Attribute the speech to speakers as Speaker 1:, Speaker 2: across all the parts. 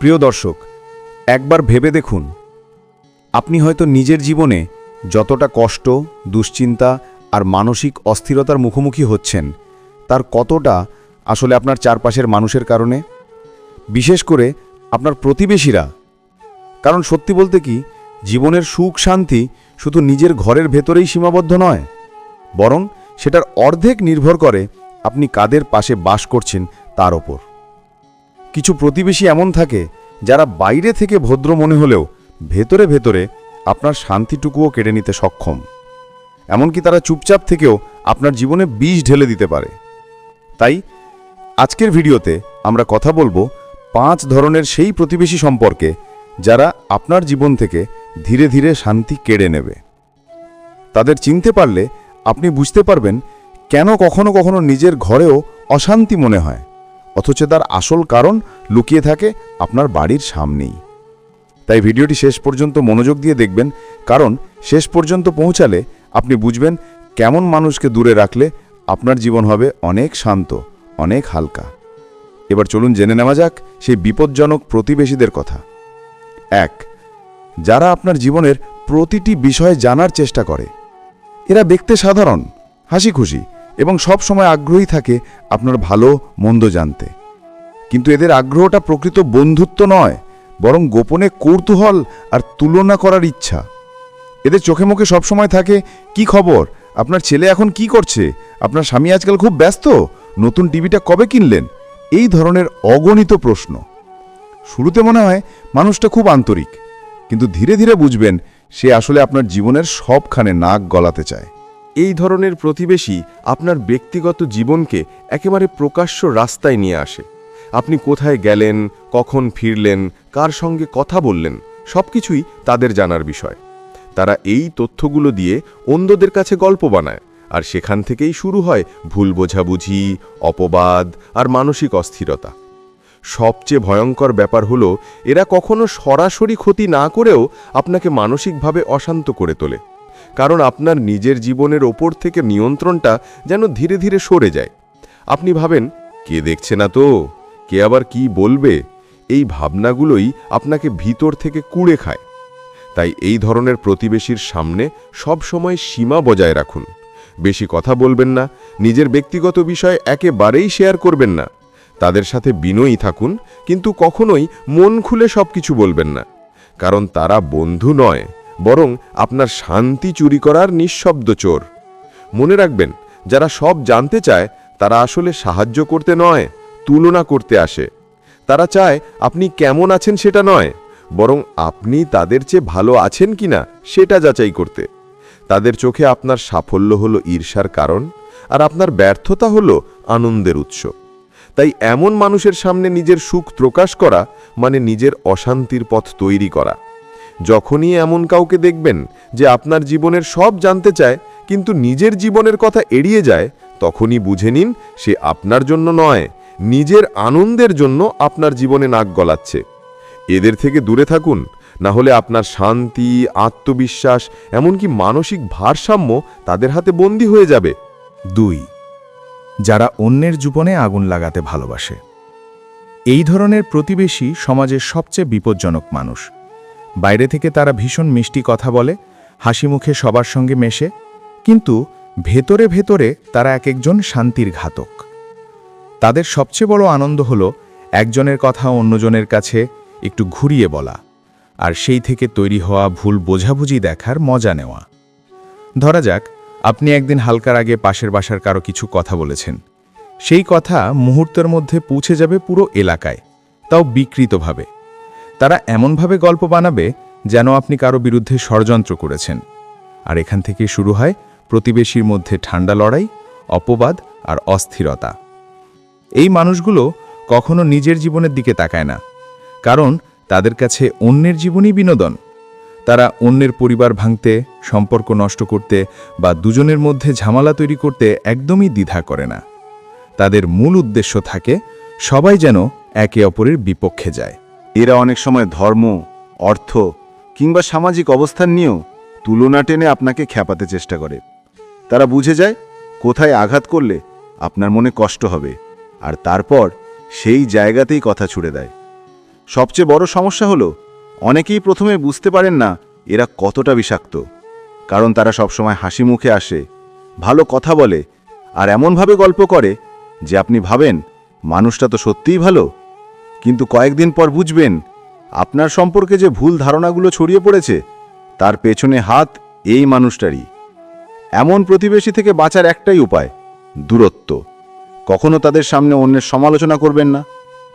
Speaker 1: প্রিয় দর্শক, একবার ভেবে দেখুন, আপনি হয়তো নিজের জীবনে যতটা কষ্ট, দুশ্চিন্তা আর মানসিক অস্থিরতার মুখোমুখি হচ্ছেন, তার কতটা আসলে আপনার চারপাশের মানুষের কারণে? বিশেষ করে আপনার প্রতিবেশীরা। কারণ সত্যি বলতে কি, জীবনের সুখ শান্তি শুধু নিজের ঘরের ভেতরেই সীমাবদ্ধ নয়, বরং সেটার অর্ধেক নির্ভর করে আপনি কাদের পাশে বাস করছেন তার ওপর। কিছু প্রতিবেশী এমন থাকে যারা বাইরে থেকে ভদ্র মনে হলেও ভেতরে ভেতরে আপনার শান্তিটুকুও কেড়ে নিতে সক্ষম। এমনকি তারা চুপচাপ থেকেও আপনার জীবনে বিষ ঢেলে দিতে পারে। তাই আজকের ভিডিওতে আমরা কথা বলব পাঁচ ধরনের সেই প্রতিবেশী সম্পর্কে যারা আপনার জীবন থেকে ধীরে ধীরে শান্তি কেড়ে নেবে। তাদের চিনতে পারলে আপনি বুঝতে পারবেন কেন কখনো কখনো নিজের ঘরেও অশান্তি মনে হয়। অথচ তার আসল কারণ লুকিয়ে থাকে আপনার বাড়ির সামনেই। তাই ভিডিওটি শেষ পর্যন্ত মনোযোগ দিয়ে দেখবেন, কারণ শেষ পর্যন্ত পৌঁছালে আপনি বুঝবেন কেমন মানুষকে দূরে রাখলে আপনার জীবন হবে অনেক শান্ত, অনেক হালকা। এবার চলুন জেনে নেওয়া যাক সেই বিপজ্জনক প্রতিবেশীদের কথা। এক, যারা আপনার জীবনের প্রতিটি বিষয়ে জানার চেষ্টা করে। এরা দেখতে সাধারণ হাসি খুশি এবং সব সময় আগ্রহী থাকে আপনার ভালো, মন্দ জানতে। কিন্তু এদের আগ্রহটা প্রকৃত বন্ধুত্ব নয়, বরং গোপনে কৌতূহল আর তুলনা করার ইচ্ছা। এদের চোখে মুখে সবসময় থাকে, কি খবর? আপনার ছেলে এখন কি করছে? আপনার স্বামী আজকাল খুব ব্যস্ত? নতুন টিভিটা কবে কিনলেন? এই ধরনের অগণিত প্রশ্ন। শুরুতে মনে হয় মানুষটা খুব আন্তরিক, কিন্তু ধীরে ধীরে বুঝবেন সে আসলে আপনার জীবনের সবখানে নাক গলাতে চায়।
Speaker 2: এই ধরনের প্রতিবেশী আপনার ব্যক্তিগত জীবনকে একেবারে প্রকাশ্য রাস্তায় নিয়ে আসে। আপনি কোথায় গেলেন, কখন ফিরলেন, কার সঙ্গে কথা বললেন, সবকিছুই তাদের জানার বিষয়। তারা এই তথ্যগুলো দিয়ে অন্যদের কাছে গল্প বানায়, আর সেখান থেকেই শুরু হয় ভুল বোঝাবুঝি, অপবাদ আর মানসিক অস্থিরতা। সবচেয়ে ভয়ঙ্কর ব্যাপার হলো, এরা কখনো সরাসরি ক্ষতি না করেও আপনাকে মানসিকভাবে অশান্ত করে তোলে। কারণ আপনার নিজের জীবনের ওপর থেকে নিয়ন্ত্রণটা যেন ধীরে ধীরে সরে যায়। আপনি ভাবেন, কে দেখছে না তো? কে আবার কি বলবে? এই ভাবনাগুলোই আপনাকে ভিতর থেকে কুড়ে খায়। তাই এই ধরনের প্রতিবেশীর সামনে সব সময় সীমা বজায় রাখুন। বেশি কথা বলবেন না, নিজের ব্যক্তিগত বিষয় একেবারেই শেয়ার করবেন না। তাদের সাথে বিনয়ী থাকুন, কিন্তু কখনোই মন খুলে সবকিছু বলবেন না। কারণ তারা বন্ধু নয়। বরং আপনার শান্তি চুরি করার নিঃশব্দ চোর। মনে রাখবেন, যারা সব জানতে চায়, তারা আসলে সাহায্য করতে নয়, তুলনা করতে আসে। তারা চায়, আপনি কেমন আছেন সেটা নয়, বরং আপনি তাদের চেয়ে ভালো আছেন কিনা, সেটা যাচাই করতে। তাদের চোখে আপনার সাফল্য হলো ঈর্ষার কারণ, আর আপনার ব্যর্থতা হলো আনন্দের উৎস। তাই এমন মানুষের সামনে নিজের সুখ প্রকাশ করা মানে নিজের অশান্তির পথ তৈরি করা। যখনই এমন কাউকে দেখবেন যে আপনার জীবনের সব জানতে চায়, কিন্তু নিজের জীবনের কথা এড়িয়ে যায়, তখনই বুঝে নিন সে আপনার জন্য নয়, নিজের আনন্দের জন্য আপনার জীবনে নাক গলাচ্ছে। এদের থেকে দূরে থাকুন, না হলে আপনার শান্তি, আত্মবিশ্বাস, এমনকি মানসিক ভারসাম্য তাদের হাতে বন্দী হয়ে যাবে।
Speaker 3: দুই, যারা অন্যের জীবনে আগুন লাগাতে ভালোবাসে। এই ধরনের প্রতিবেশী সমাজের সবচেয়ে বিপজ্জনক মানুষ। বাইরে থেকে তারা ভীষণ মিষ্টি কথা বলে, হাসি মুখে সবার সঙ্গে মেশে, কিন্তু ভেতরে ভেতরে তারা এক একজন শান্তির ঘাতক। তাদের সবচেয়ে বড় আনন্দ হলো একজনের কথা অন্যজনের কাছে একটু ঘুরিয়ে বলা আর সেই থেকে তৈরি হওয়া ভুল বোঝাবুঝি দেখার মজা নেওয়া। ধরা যাক, আপনি একদিন হালকার আগে পাশের বাসার কারও কিছু কথা বলেছেন। সেই কথা মুহূর্তের মধ্যে পৌঁছে যাবে পুরো এলাকায়, তাও বিকৃতভাবে। তারা এমনভাবে গল্প বানাবে যেন আপনি কারও বিরুদ্ধে ষড়যন্ত্র করেছেন। আর এখান থেকে শুরু হয় প্রতিবেশীর মধ্যে ঠান্ডা লড়াই, অপবাদ আর অস্থিরতা। এই মানুষগুলো কখনো নিজের জীবনের দিকে তাকায় না, কারণ তাদের কাছে অন্যের জীবনই বিনোদন। তারা অন্যের পরিবার ভাঙতে, সম্পর্ক নষ্ট করতে বা দুজনের মধ্যে ঝামেলা তৈরি করতে একদমই দ্বিধা করে না। তাদের মূল উদ্দেশ্য থাকে সবাই যেন একে অপরের বিপক্ষে যায়।
Speaker 1: এরা অনেক সময় ধর্ম, অর্থ কিংবা সামাজিক অবস্থান নিয়েও তুলনা টেনে আপনাকে খ্যাপাতে চেষ্টা করে। তারা বুঝে যায় কোথায় আঘাত করলে আপনার মনে কষ্ট হবে আর তারপর সেই জায়গাতেই কথা ছুড়ে দেয়।
Speaker 4: সবচেয়ে বড় সমস্যা হলো অনেকেই প্রথমে বুঝতে পারেন না এরা কতটা বিষাক্ত, কারণ তারা সবসময় হাসি মুখে আসে, ভালো কথা বলে আর এমনভাবে গল্প করে যে আপনি ভাবেন মানুষটা তো সত্যিই ভালো কিন্তু কয়েকদিন পর বুঝবেন, আপনার সম্পর্কে যে ভুল ধারণাগুলো ছড়িয়ে পড়েছে, তার পেছনে হাত এই মানুষটারই। এমন প্রতিবেশী থেকে বাঁচার একটাই উপায়, দূরত্ব। কখনো তাদের সামনে অন্যের সমালোচনা করবেন না,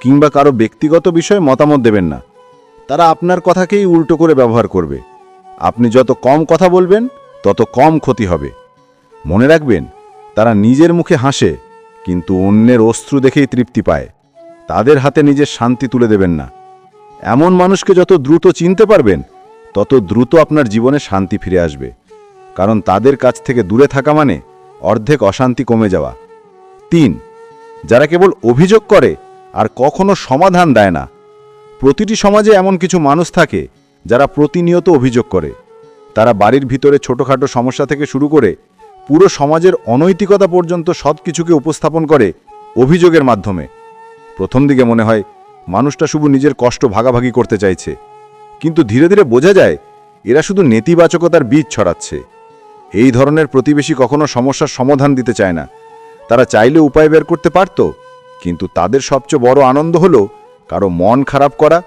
Speaker 4: কিংবা কারও ব্যক্তিগত বিষয়ে মতামত দেবেন না। তারা আপনার কথাকেই উল্টো করে ব্যবহার করবে। আপনি যত কম কথা বলবেন, তত কম ক্ষতি হবে। মনে রাখবেন, তারা নিজের মুখে হাসে, কিন্তু অন্যের অস্ত্র দেখেই তৃপ্তি পায়। তাদের হাতে নিজের শান্তি তুলে দেবেন না। এমন মানুষকে যত দ্রুত চিনতে পারবেন, তত দ্রুত আপনার জীবনে শান্তি ফিরে আসবে। কারণ তাদের কাছ থেকে দূরে থাকা মানে অর্ধেক অশান্তি কমে যাওয়া। তিন, যারা কেবল অভিযোগ করে আর কখনো সমাধান দেয় না। প্রতিটি সমাজে এমন কিছু মানুষ থাকে যারা প্রতিনিয়ত অভিযোগ করে। তারা বাড়ির ভিতরে ছোটোখাটো সমস্যা থেকে শুরু করে পুরো সমাজের অনৈতিকতা পর্যন্ত সব কিছুকে উপস্থাপন করে অভিযোগের মাধ্যমে। প্রথম দিকে মনে হয় মানুষটা শুধু নিজের কষ্ট ভাগাভাগি করতে চাইছে। কিন্তু ধীরে ধীরে বোঝা যায়, এরা শুধু নেতিবাচকতার বীজ ছড়াচ্ছে। এই ধরনের প্রতিবেশী কখনো সমস্যার সমাধান দিতে চায় না। তারা চাইলে উপায় বের করতে পারত, কিন্তু তাদের সবচেয়ে বড় আনন্দ হলো কারও মন খারাপ করা,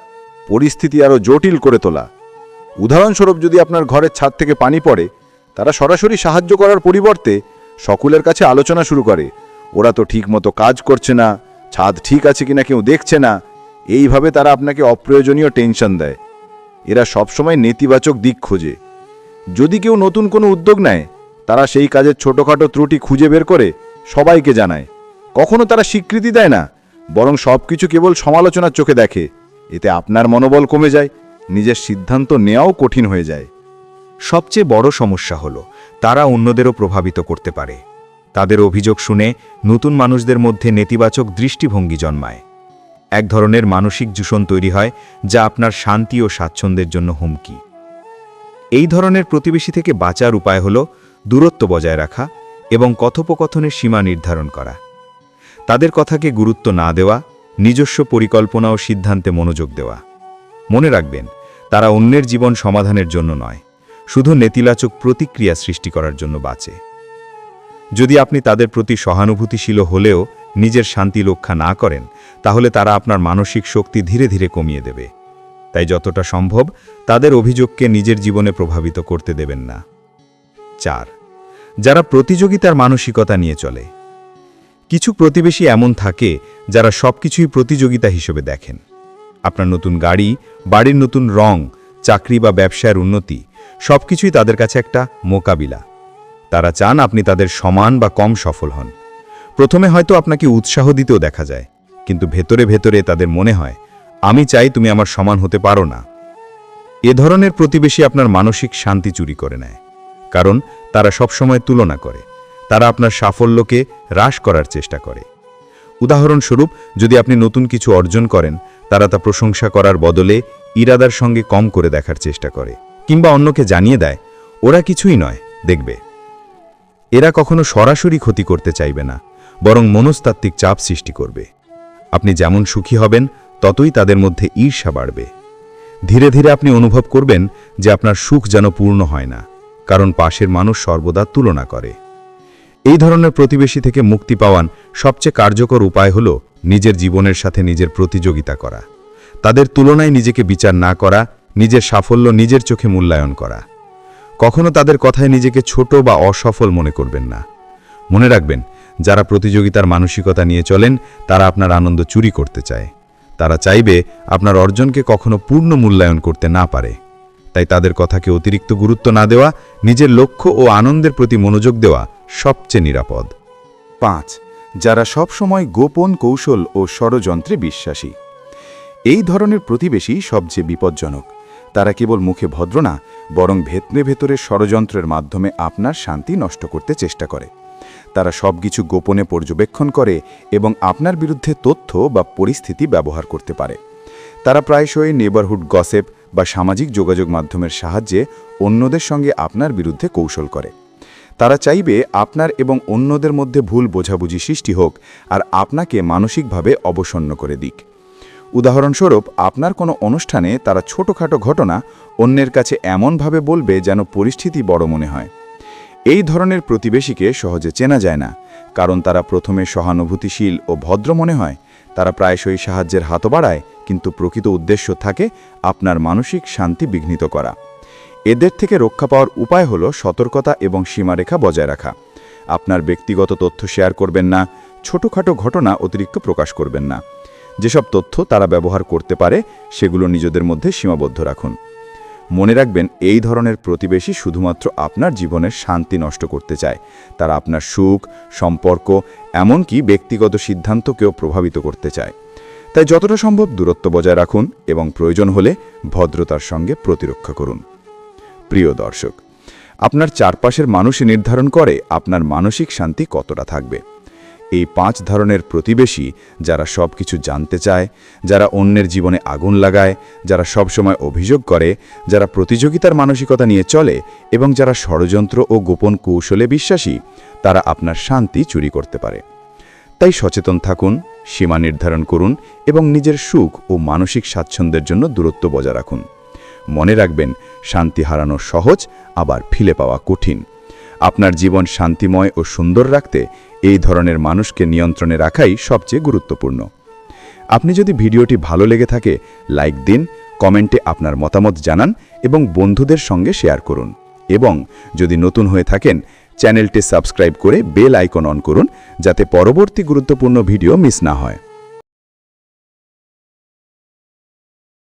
Speaker 4: পরিস্থিতি আরও জটিল করে তোলা। উদাহরণস্বরূপ যদি আপনার ঘরের ছাদ থেকে পানি পড়ে, তারা সরাসরি সাহায্য করার পরিবর্তে সকলের কাছে আলোচনা শুরু করে, ওরা তো ঠিকমতো কাজ করছে না ছাদ ঠিক আছে কিনা কেউ দেখছে না। এইভাবে তারা আপনাকে অপ্রয়োজনীয় টেনশন দেয়। এরা সবসময় নেতিবাচক দিক খোঁজে। যদি কেউ নতুন কোনো উদ্যোগ নেয়, তারা সেই কাজের ছোটোখাটো ত্রুটি খুঁজে বের করে সবাইকে জানায়। কখনো তারা স্বীকৃতি দেয় না, বরং সব কিছু কেবল সমালোচনার চোখে দেখে। এতে আপনার মনোবল কমে যায়, নিজের সিদ্ধান্ত নেওয়াও কঠিন হয়ে যায়।
Speaker 1: সবচেয়ে বড় সমস্যা হল, তারা অন্যদেরও প্রভাবিত করতে পারে। তাদের অভিযোগ শুনে নতুন মানুষদের মধ্যে নেতিবাচক দৃষ্টিভঙ্গি জন্মায়। এক ধরনের মানসিক দূষণ তৈরি হয়, যা আপনার শান্তি ও স্বাচ্ছন্দ্যের জন্য হুমকি। এই ধরনের প্রতিবেশী থেকে বাঁচার উপায় হল দূরত্ব বজায় রাখা এবং কথোপকথনের সীমা নির্ধারণ করা। তাদের কথাকে গুরুত্ব না দেওয়া, নিজস্ব পরিকল্পনা ও সিদ্ধান্তে মনোযোগ দেওয়া। মনে রাখবেন, তারা অন্যের জীবন সমাধানের জন্য নয়, শুধু নেতিবাচক প্রতিক্রিয়া সৃষ্টি করার জন্য বাঁচে। যদি আপনি তাদের প্রতি সহানুভূতিশীল হলেও নিজের শান্তি রক্ষা না করেন, তাহলে তারা আপনার মানসিক শক্তি ধীরে ধীরে কমিয়ে দেবে। তাই যতটা সম্ভব তাদের অভিযোগকে নিজের জীবনে প্রভাবিত করতে দেবেন না। চার, যারা প্রতিযোগিতার মানসিকতা নিয়ে চলে। কিছু প্রতিবেশী এমন থাকে যারা সবকিছুই প্রতিযোগিতা হিসেবে দেখেন। আপনার নতুন গাড়ি, বাড়ির নতুন রং, চাকরি বা ব্যবসার উন্নতি, সবকিছুই তাদের কাছে একটা মোকাবিলা। তারা চান আপনি তাদের সমান বা কম সফল হন। প্রথমে হয়তো আপনাকে উৎসাহ দিতেও দেখা যায়, কিন্তু ভেতরে ভেতরে তাদের মনে হয়, আমি চাই তুমি আমার সমান হতে পারো না। এ ধরনের প্রতিবেশী আপনার মানসিক শান্তি চুরি করে নেয়, কারণ তারা সবসময় তুলনা করে, তারা আপনার সাফল্যকে হ্রাস করার চেষ্টা করে। উদাহরণস্বরূপ, যদি আপনি নতুন কিছু অর্জন করেন, তারা তা প্রশংসা করার বদলে ইরাদার সঙ্গে কম করে দেখার চেষ্টা করে, কিংবা অন্যকে জানিয়ে দেয়, ওরা কিছুই নয়, দেখবে। এরা কখনো সরাসরি ক্ষতি করতে চাইবে না, বরং মনস্তাত্ত্বিক চাপ সৃষ্টি করবে। আপনি যেমন সুখী হবেন, ততই তাদের মধ্যে ঈর্ষা বাড়বে। ধীরে ধীরে আপনি অনুভব করবেন যে আপনার সুখ যেন পূর্ণ হয় না, কারণ পাশের মানুষ সর্বদা তুলনা করে। এই ধরনের প্রতিবেশী থেকে মুক্তি পাওয়ান সবচেয়ে কার্যকর উপায় হল নিজের জীবনের সাথে নিজের প্রতিযোগিতা করা। তাদের তুলনায় নিজেকে বিচার না করা, নিজের সাফল্য নিজের চোখে মূল্যায়ন করা। কখনো তাদের কথায় নিজেকে ছোট বা অসফল মনে করবেন না। মনে রাখবেন, যারা প্রতিযোগিতার মানসিকতা নিয়ে চলেন, তারা আপনার আনন্দ চুরি করতে চায়। তারা চাইবে আপনার অর্জনকে কখনো পূর্ণ মূল্যায়ন করতে না পারে। তাই তাদের কথাকে অতিরিক্ত গুরুত্ব না দেওয়া, নিজের লক্ষ্য ও আনন্দের প্রতি মনোযোগ দেওয়া সবচেয়ে নিরাপদ।
Speaker 5: পাঁচ, যারা সবসময় গোপন কৌশল ও ষড়যন্ত্রে বিশ্বাসী। এই ধরনের প্রতিবেশী সবচেয়ে বিপজ্জনক। তারা কেবল মুখে ভদ্র না বরং ভেতরে ভেতরে ষড়যন্ত্রের মাধ্যমে আপনার শান্তি নষ্ট করতে চেষ্টা করে। তারা সবকিছু গোপনে পর্যবেক্ষণ করে এবং আপনার বিরুদ্ধে তথ্য বা পরিস্থিতি ব্যবহার করতে পারে। তারা প্রায়শই নেবারহুড গসেপ বা সামাজিক যোগাযোগ মাধ্যমের সাহায্যে অন্যদের সঙ্গে আপনার বিরুদ্ধে কৌশল করে। তারা চাইবে আপনার এবং অন্যদের মধ্যে ভুল বোঝাবুঝি সৃষ্টি হোক আর আপনাকে মানসিকভাবে অবসন্ন করে দিক।
Speaker 1: উদাহরণস্বরূপ, আপনার কোনো অনুষ্ঠানে তারা ছোটোখাটো ঘটনা অন্যের কাছে এমনভাবে বলবে যেন পরিস্থিতি বড় মনে হয়। এই ধরনের প্রতিবেশীকে সহজে চেনা যায় না, কারণ তারা প্রথমে সহানুভূতিশীল ও ভদ্র মনে হয়, তারা প্রায়শই সাহায্যের হাত বাড়ায়, কিন্তু প্রকৃত উদ্দেশ্য থাকে আপনার মানসিক শান্তি বিঘ্নিত করা। এদের থেকে রক্ষা পাওয়ার উপায় হল সতর্কতা এবং সীমারেখা বজায় রাখা। আপনার ব্যক্তিগত তথ্য শেয়ার করবেন না, ছোটোখাটো ঘটনা অতিরিক্ত প্রকাশ করবেন না। যেসব তথ্য তারা ব্যবহার করতে পারে, সেগুলো নিজেদের মধ্যে সীমাবদ্ধ রাখুন। মনে রাখবেন, এই ধরনের প্রতিবেশী শুধুমাত্র আপনার জীবনের শান্তি নষ্ট করতে চায়। তারা আপনার সুখ, সম্পর্ক, এমনকি ব্যক্তিগত সিদ্ধান্তকেও প্রভাবিত করতে চায়। তাই যতটা সম্ভব দূরত্ব বজায় রাখুন এবং প্রয়োজন হলে ভদ্রতার সঙ্গে প্রতিরক্ষা করুন। প্রিয় দর্শক, আপনার চারপাশের মানুষই নির্ধারণ করে আপনার মানসিক শান্তি কতটা থাকবে। এই পাঁচ ধরনের প্রতিবেশী যারা সব কিছু জানতে চায়, যারা অন্যের জীবনে আগুন লাগায়, যারা সবসময় অভিযোগ করে, যারা প্রতিযোগিতার মানসিকতা নিয়ে চলে এবং যারা ষড়যন্ত্র ও গোপন কৌশলে বিশ্বাসী, তারা আপনার শান্তি চুরি করতে পারে। তাই সচেতন থাকুন, সীমা নির্ধারণ করুন এবং নিজের সুখ ও মানসিক স্বাচ্ছন্দ্যের জন্য দূরত্ব বজায় রাখুন। মনে রাখবেন, শান্তি হারানো সহজ, আবার ফিলে পাওয়া কঠিন। আপনার জীবন শান্তিময় ও সুন্দর রাখতে এই ধরনের মানুষকে নিয়ন্ত্রণে রাখাই সবচেয়ে গুরুত্বপূর্ণ। আপনি যদি ভিডিওটি ভালো লেগে থাকে, লাইক দিন, কমেন্টে আপনার মতামত জানান এবং বন্ধুদের সঙ্গে শেয়ার করুন। এবং যদি নতুন হয়ে থাকেন, চ্যানেলটি সাবস্ক্রাইব করে বেল আইকন অন করুন, যাতে পরবর্তী গুরুত্বপূর্ণ ভিডিও মিস না হয়।